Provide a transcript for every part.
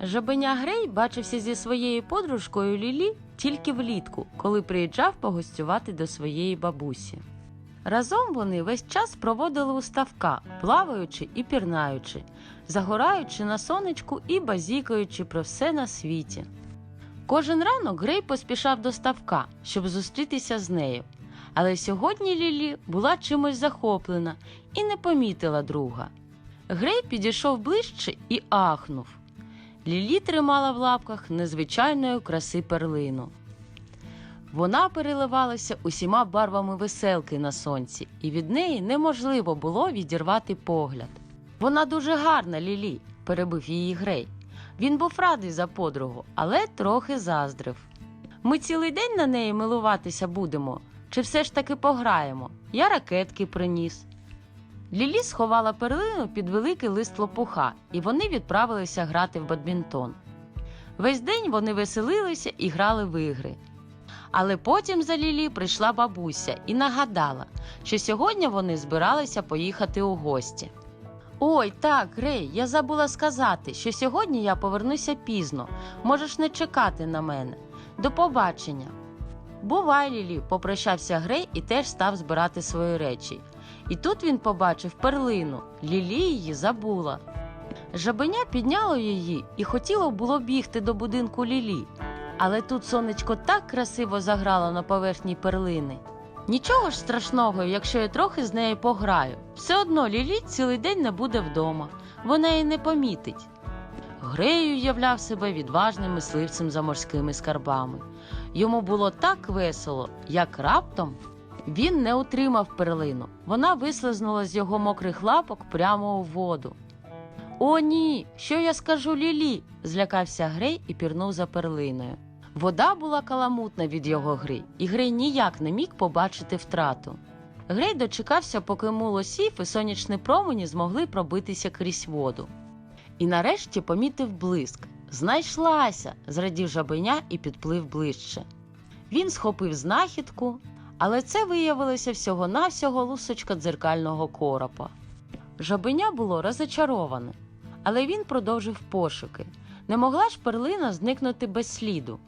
Жабеня Грей бачився зі своєю подружкою Лілі тільки влітку, коли приїжджав погостювати до своєї бабусі. Разом вони весь час проводили у ставка, плаваючи і пірнаючи, загораючи на сонечку і базікаючи про все на світі. Кожен ранок Грей поспішав до ставка, щоб зустрітися з нею. Але сьогодні Лілі була чимось захоплена і не помітила друга. Грей підійшов ближче і ахнув. Лілі тримала в лапках незвичайної краси перлину. Вона переливалася усіма барвами веселки на сонці, і від неї неможливо було відірвати погляд. Вона дуже гарна, Лілі, перебив її Грей. Він був радий за подругу, але трохи заздрив. Ми цілий день на неї милуватися будемо, чи все ж таки пограємо? Я ракетки приніс. Лілі сховала перлину під великий лист лопуха, і вони відправилися грати в бадмінтон. Весь день вони веселилися і грали в ігри. Але потім за Лілі прийшла бабуся і нагадала, що сьогодні вони збиралися поїхати у гості. Ой, так, Грей, я забула сказати, що сьогодні я повернуся пізно. Можеш не чекати на мене. До побачення. Бувай, Лілі, попрощався Грей і теж став збирати свої речі. І тут він побачив перлину. Лілі її забула. Жабеня підняло її і хотіло було бігти до будинку Лілі. Але тут сонечко так красиво заграло на поверхні перлини. Нічого ж страшного, якщо я трохи з нею пограю. Все одно Лілі цілий день не буде вдома, вона її не помітить. Грею являв себе відважним мисливцем за морськими скарбами. Йому було так весело, як раптом він не утримав перлину. Вона вислизнула з його мокрих лапок прямо у воду. О, ні, що я скажу Лілі? злякався Грей і пірнув за перлиною. Вода була каламутна від його гри, і Грей ніяк не міг побачити втрату. Грей дочекався, поки муло сів і сонячні промені змогли пробитися крізь воду. І нарешті помітив блиск. Знайшлася, зрадів жабеня і підплив ближче. Він схопив знахідку, але це виявилося всього-навсього лусочка дзеркального коропа. Жабеня було розочароване, але він продовжив пошуки. Не могла ж перлина зникнути без сліду.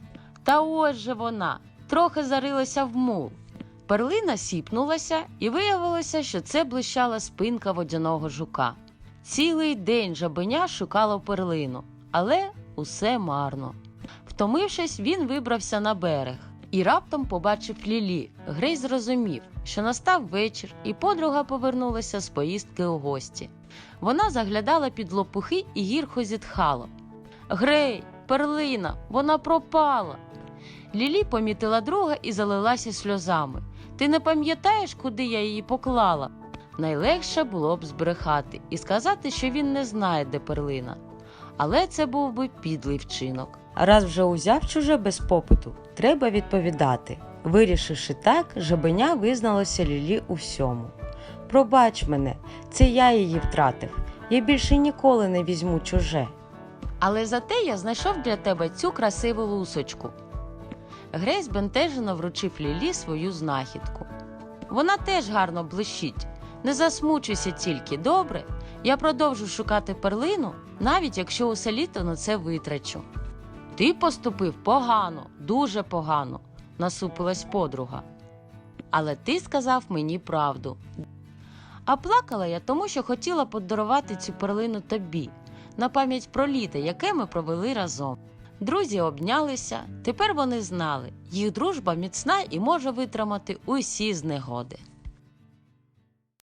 Та ось же вона трохи зарилася в мул. Перлина сіпнулася, і виявилося, що це блищала спинка водяного жука. Цілий день жабеня шукало перлину, але усе марно. Втомившись, він вибрався на берег і раптом побачив Лілі. Грей зрозумів, що настав вечір, і подруга повернулася з поїздки у гості. Вона заглядала під лопухи і гірко зітхала. Грей, перлина, вона пропала. Лілі помітила друга і залилася сльозами. Ти не пам'ятаєш, куди я її поклала? Найлегше було б збрехати і сказати, що він не знає, де перлина. Але це був би підлий вчинок. Раз вже узяв чуже без попиту, треба відповідати. Вирішивши так, жабеня визналося Лілі у всьому. Пробач мене, це я її втратив. Я більше ніколи не візьму чуже. Але зате я знайшов для тебе цю красиву лусочку. Грей збентежено вручив Лілі свою знахідку. Вона теж гарно блищить. Не засмучуйся тільки, добре. Я продовжу шукати перлину, навіть якщо усе літо на це витрачу. Ти поступив погано, дуже погано, насупилась подруга. Але ти сказав мені правду. А плакала я тому, що хотіла подарувати цю перлину тобі на пам'ять про літо, яке ми провели разом. Друзі обнялися, тепер вони знали, їх дружба міцна і може витримати усі знегоди.